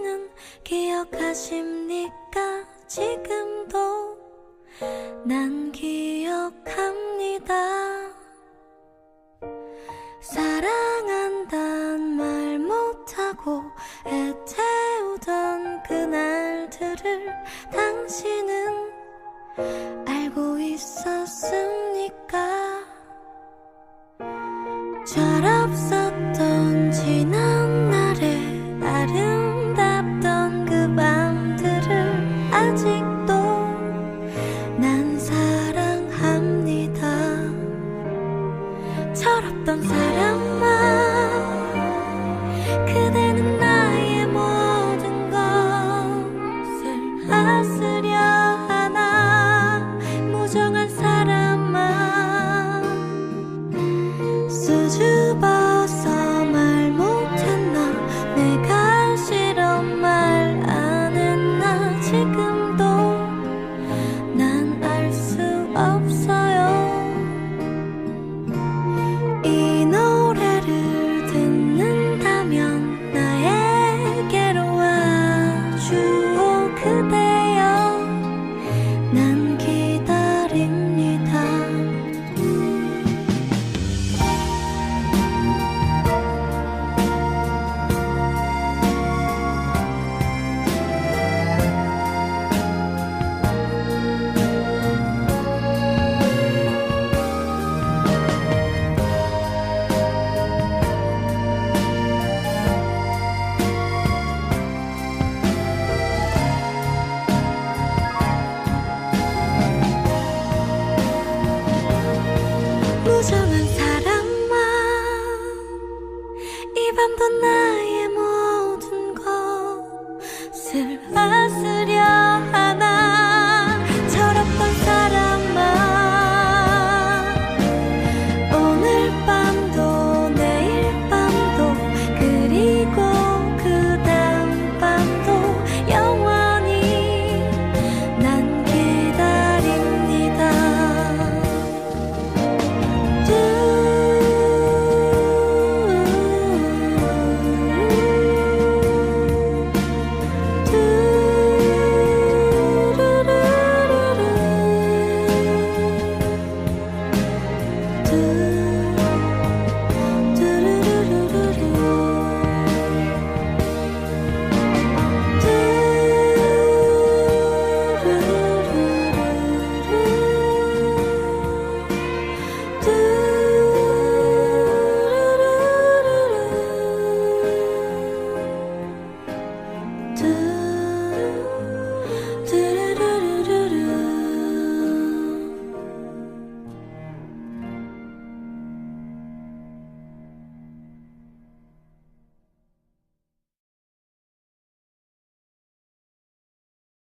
당신은 기억하십니까? 지금도 난 기억합니다. 사랑한단 말 못하고 애태우던 그날들을 당신은 알고 있었습니까? 졸업사 하스려 하나 무정한 사람만. 수줍 even the night